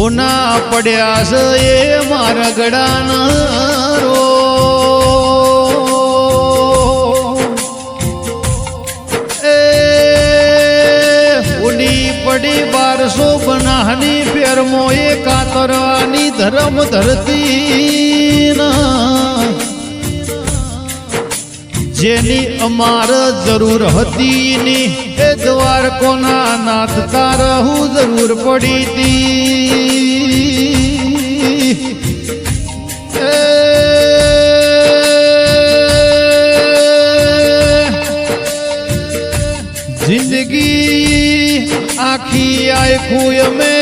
હોના પડ્યા છે એ મારા ગડાના રો એ ઉડી પડી બારસો બનાહની ફેરમો એ કાતરવાની ધરમ ધરતી ના. જેની અમાર જરૂર હતી ની. એ દ્વારકોના નાથ તારહું જરૂર પડી હતી જિંદગી આખી આખું અમે.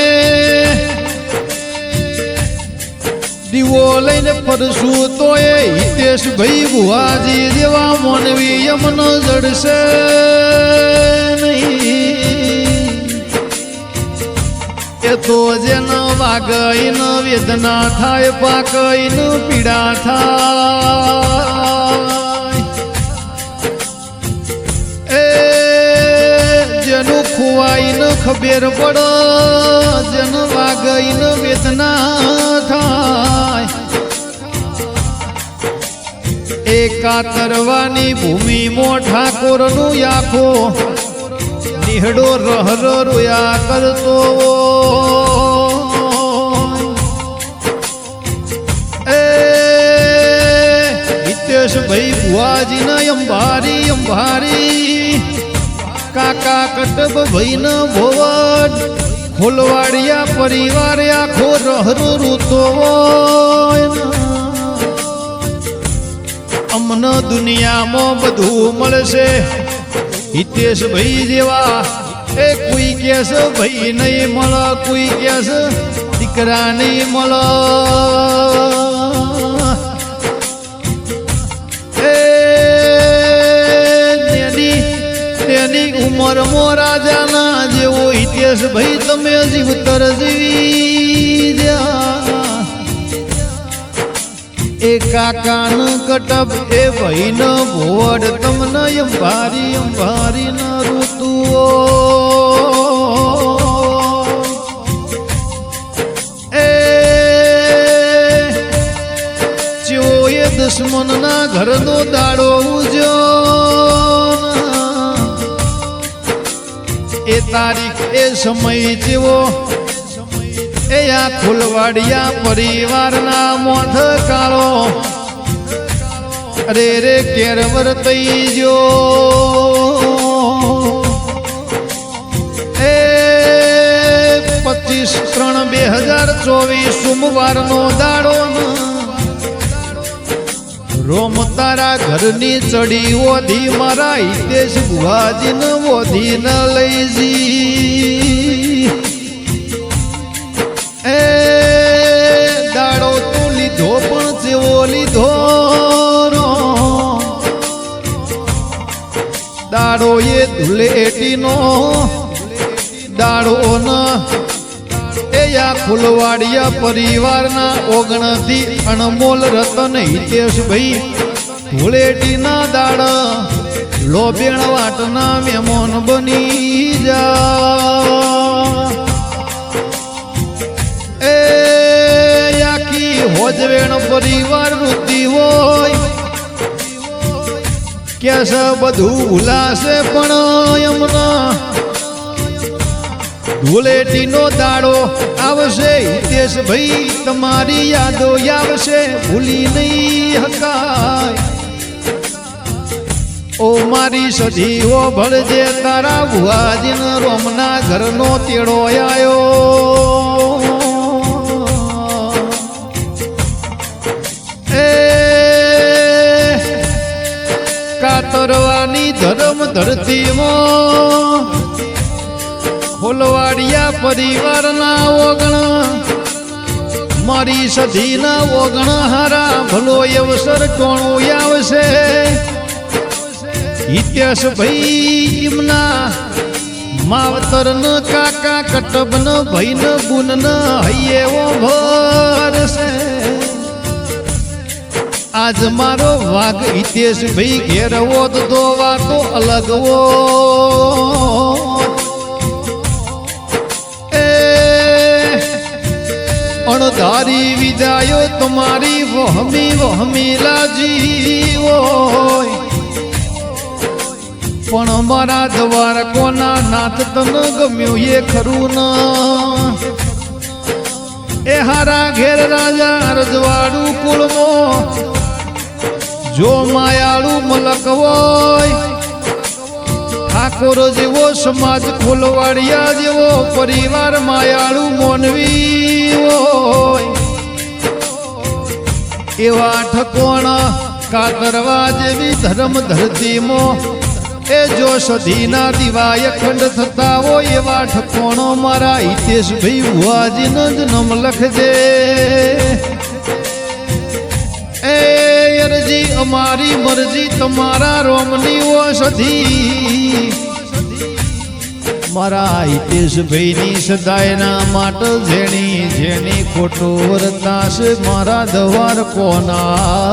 દીવો લઈને ફરશું તો એ હિતેશ ભાઈ ભુવાજી દેવા મોનવી યમન જડશે એ તો જેન વાગઈન વેદના થાય, પાકઈન પીડા થાય. એ જેનું ખુવાઈન ખબેર પડો, જેન કાતરવાની ભૂમિ મો ઠાકોરનું આખો નિહડો રહર રોયા કરતો ભાઈ બુઆજીના અંબારી અંબારી. કાકા કટબ ભાઈ ન ભોવડ ખોલવાડિયા પરિવાર આખો રહરો રૂતો અમન દુનિયામાં બધું મળશે. હિતેશ ભાઈ જેવા, એ કોઈ કેસ ભાઈ નહીં મળ, કોઈ કેસ દીકરા નહીં મળ. તેની મો રાજાના જેવો હિતેશ ભાઈ, તમે જીવતર જીવી. એ કાકાન કટબ એ ભાઈન ભોવડ તમને અંબારી અંબારી ન ઋતુઓ. એ જેવો એ દુશ્મનના ઘરનો દાડો ઉજો એ તારીખ, એ સમય જેવો આ ફૂલવાડિયા પરિવારના મોઢ કાળો. અરે રે કેરવર વર્તઈ જો એ પચીસ ત્રણ બે હજાર ચોવીસ સોમવારનો દાડો રોમ તારા ઘરની ચડી ઓધી, મારા હિતેશ ભુવાજીને ઓધી ન લઈ જી. દાડો એ ધુલેટીનો, દાડો ન. એ ફૂલવાડિયા પરિવારના ઓગણથી અણમોલ રતન હિતેશ ભાઈ ધુળેટીના દાડ લોબેણ વાટના મેમોન બની જા. એ આખી હોજવેણ પરિવાર વૃત્તિ હોય. કે છે બધું ભૂલાશે પણ યમના ધૂળેટીનો દાડો આવશે હિતેશ ભાઈ તમારી યાદો આવશે ભૂલી નહીં હકાય. ઓ મારી સજીવો ભળજે તારા ભુવાજીન રોમના ઘરનો તેડો આયો. ધરતીમાં, ખોલવાડિયા પરિવારના ઓગણ, મારી સધીના ઓગણ હારા, ભલો અવસર ટોણું આવશે? ઇતિહાસ ભાઈ એમના માવતર ન કાકા કટબ ન ભાઈ ન ગુન ન હૈયે ઓ ભરશે. આજ મારો વાઘ હિતેશ ભાઈ ઘેરવો તો વાતો અલગ હો અણધારી વિદાયો તમારી વહમી વહમી લાજી હોય. પણ મારા દ્વાર કોના નાથ તન ગમ્યું એ ખરું ના. એ હારા ઘેર રાજા રજવાડું જો માયાળુ મલક હોય, ઠાકોર જેવો સમાજ ખોલવાડિયા જેવો, પરિવાર માયાળુ મોનવી હોય. એવા ઠકોણ કાતરવા જેવી ધર્મ ધરતીમાં, એ જો સધીના દિવાય ખંડ થતા હોય, એવા ઠકોણો મારા હિતેશ ભાઈ ભુવાજીનો નમ લખજે અરજી અમારી મરજી, તમારા રોમની ઓષધી મારા હિતેશભાઈની સદાયના માટે ઝેણી જેણી ખોટો વરતાશ, મારા દવાર કોના